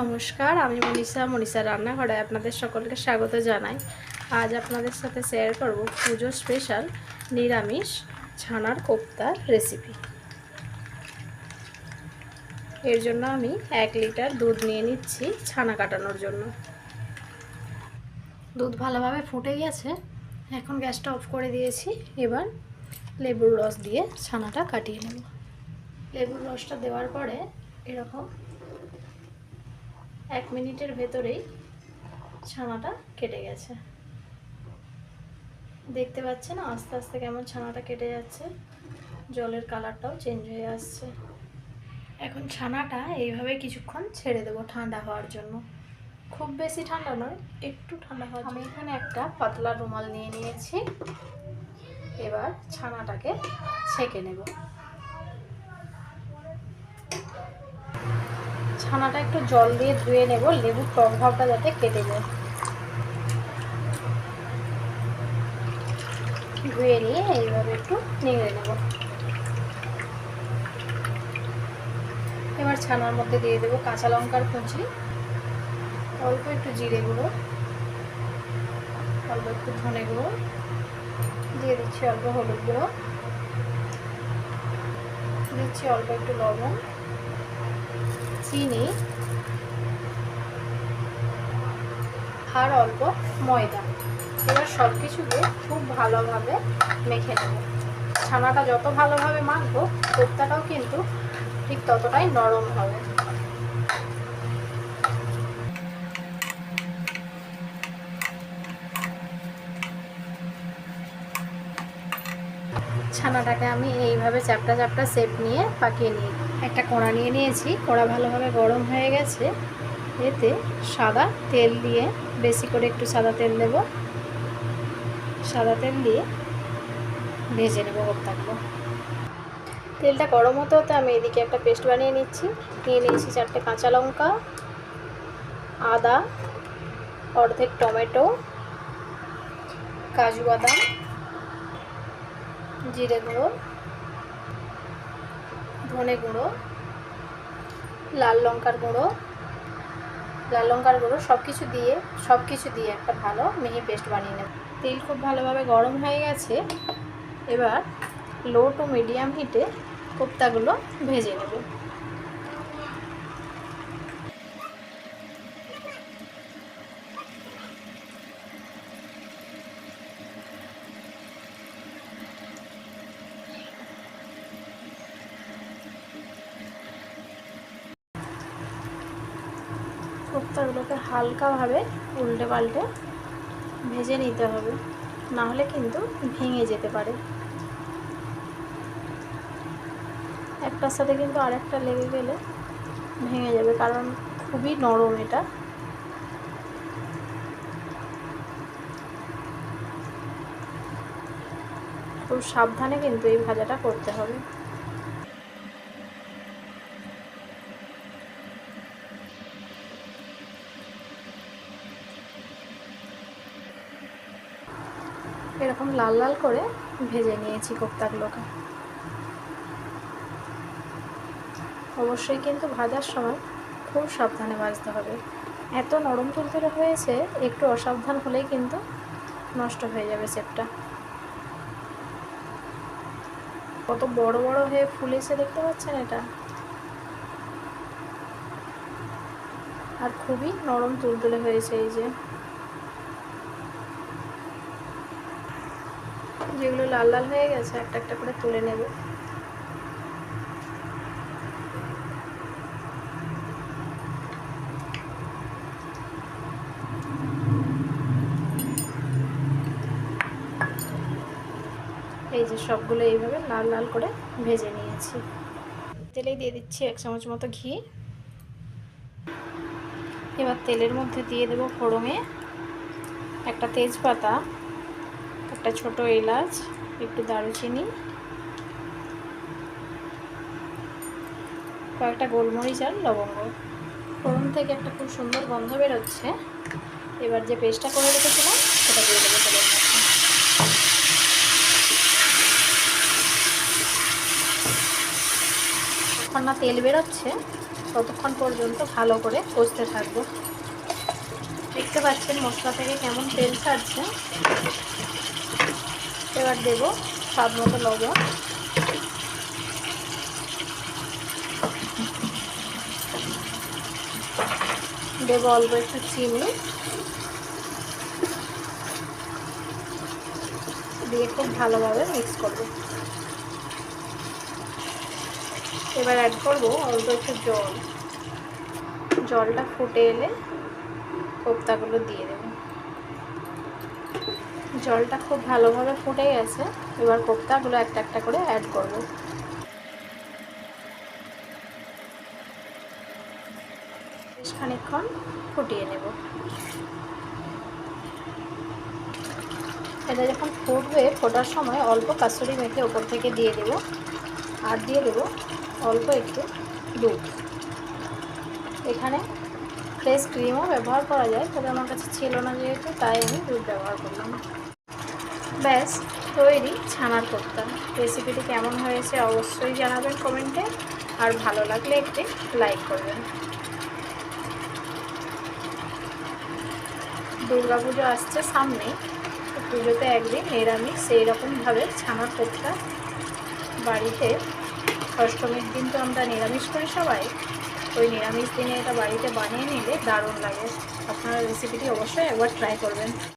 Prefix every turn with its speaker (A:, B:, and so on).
A: নমস্কার, আমি মনীষা। মনীষা রান্নাঘরে আপনাদের সকলকে স্বাগত জানাই। আজ আপনাদের সাথে শেয়ার করব পুজো স্পেশাল নিরামিষ ছানার কোপ্তার রেসিপি এর জন্য আমি এক লিটার দুধ নিয়ে নিচ্ছি ছানা কাটানোর জন্য। দুধ ভালোভাবে ফুটে গেছে। এখন গ্যাসটা অফ করে দিয়েছি। এবার লেবুর রস দিয়ে ছানাটা কাটিয়ে নেব। লেবুর রসটা দেওয়ার পরে এরকম এক মিনিটের ভেতরেই ছানাটা কেটে গেছে। দেখতে পাচ্ছেন, আস্তে আস্তে কেমন ছানাটা কেটে যাচ্ছে। জলের কালারটাও চেঞ্জ হয়ে আসছে। এখন ছানাটা এইভাবে কিছুক্ষণ ছেড়ে দেবো ঠান্ডা হওয়ার জন্য। খুব বেশি ঠান্ডা নয়, একটু ঠান্ডা হওয়ার আমি এখানে একটা পাতলা রুমাল নিয়ে নিয়েছি। এবার ছানাটাকে ছেঁকে নেব। ছানাটা একটু জল দিয়ে ধুয়ে নেব, লেবুর টক ভাবটা যাতে কেটে যায়। ধুয়ে নিয়ে এইভাবে একটু নিংড়ে নেব। এবার ছানার মধ্যে দিয়ে দেবো কাঁচা লঙ্কার কুচি। অল্প একটু জিরে গুঁড়ো, অল্প একটু ধনে গুঁড়ো, দিয়ে দিচ্ছি অল্প হলুদ গুঁড়ো, দিচ্ছি অল্প একটু লবণ। চিনি আর অল্প ময়দা। এবার সব কিছুকে খুব ভালোভাবে মেখে নেব। ছানাটা যত ভালোভাবে মাখবো, কোপ্তাটাও কিন্তু ঠিক ততটাই নরম হবে। ছানাটাকে আমি এইভাবে চ্যাপটা চ্যাপটা শেপ নিয়ে পাকিয়ে নিই একটা কড়া নিয়ে নিয়েছি। কড়া ভালোভাবে গরম হয়ে গেছে। এতে সাদা তেল দিয়ে বেশি করে একটু সাদা তেল দেব। সাদা তেল দিয়ে ভেজে নেব কোপ্তাগুলো তেলটা গরম হতে হতে আমি এদিকে একটা পেস্ট বানিয়ে নিচ্ছি। নিয়ে নিয়েছি চারটে কাঁচা লঙ্কা, আদা, অর্ধেক টমেটো, কাজু বাদাম, জিরে গুঁড়ো ধনে গুঁড়ো, লাল লঙ্কার গুঁড়ো, লাল লঙ্কার গুঁড়ো সব কিছু দিয়ে সব কিছু দিয়ে একটা ভালো মিহি পেস্ট বানিয়ে নেব। তেল খুব ভালোভাবে গরম হয়ে গেছে, এবার লো টু মিডিয়াম হিটে কোপ্তাগুলো ভেজে নেব। কোপ্তাগুলোকে হালকাভাবে উল্টে পাল্টে ভেজে নিতে হবে। না হলে কিন্তু ভেঙে যেতে পারে। একটার সাথে কিন্তু আরেকটা লেগে গেলে ভেঙে যাবে, কারণ খুবই নরম এটা। খুব সাবধানে কিন্তু এই ভাজাটা করতে হবে। এরকম লাল লাল করে ভেজে নিয়েছি কোপ্তাগুলোকে। অবশ্যই কিন্তু ভাজার সময় খুব সাবধানে ভাজতে হবে। এত নরম তুলতুলে হয়েছে, একটু অসাবধান হলেই কিন্তু নষ্ট হয়ে যাবে সেপটা কত বড় বড় হয়ে ফুলেছে দেখতে পাচ্ছেন এটা? আর খুবই নরম তুলতুলে হয়েছে এই যে। যেগুলো লাল লাল হয়ে গেছে, একটা একটা করে তুলে নেব। এই যে সবগুলো এইভাবে লাল লাল করে ভেজে নিয়েছি। তেলেই দিয়ে দিচ্ছি এক চামচ মতো ঘি। এবার তেলের মধ্যে দিয়ে দেবো ফোড়ঙে একটা তেজপাতা। একটা ছোট এলাচ, একটু দারুচিনি, কয়েকটা গোলমরিচ আর লবঙ্গ। ফোড়ন থেকে একটা খুব সুন্দর গন্ধ বেরোচ্ছে। এবার যে পেস্টটা করে রেখেছিলাম, সেটা দিয়ে দেবো তেলের মধ্যে। যতক্ষণ না তেল বেরোচ্ছে, ততক্ষণ পর্যন্ত ভালো করে কষতে থাকব। দেখতে পাচ্ছেন মশলা থেকে কেমন তেল ছাড়ছে। এবার দেবো স্বাদ মতো লবণ। দেবো অল্প একটু চিনি। দিয়ে খুব ভালোভাবে মিক্স করব। এবার অ্যাড করব অল্প একটু জল। জলটা ফুটে এলে কোপ্তাগুলো দিয়ে দেব। জলটা খুব ভালোভাবে ফুটে গেছে। এবার কোপ্তাগুলো একটা একটা করে অ্যাড করব। বেশ খানিকক্ষণ ফুটিয়ে নেব। এটা যখন ফুটবে, ফোটার সময় অল্প কাসুরি মেখে ওপর থেকে দিয়ে দেব। আর দিয়ে দেব অল্প একটু দুধ। এখানে ফ্রেশ ক্রিমও ব্যবহার করা যায়, তবে আমার কাছে ছিল না যেহেতু, তাই আমি দুধ ব্যবহার করলাম। ব্যাস, তৈরি ছানার কোপ্তা। রেসিপিটি কেমন হয়েছে অবশ্যই জানাবেন কমেন্টে আর ভালো লাগলে একটি লাইক করবেন। দুর্গাপুজো আসছে সামনে। পুজোতে একদিন নিরামিষ সেই রকমভাবে ছানার কোপ্তা। বাড়িতে অষ্টমীর দিন তো আমরা নিরামিষ করি সবাই। ওই নিরামিষ দিনে এটা বাড়িতে বানিয়ে নিলে দারুণ লাগে। আপনারা রেসিপিটি অবশ্যই একবার ট্রাই করবেন।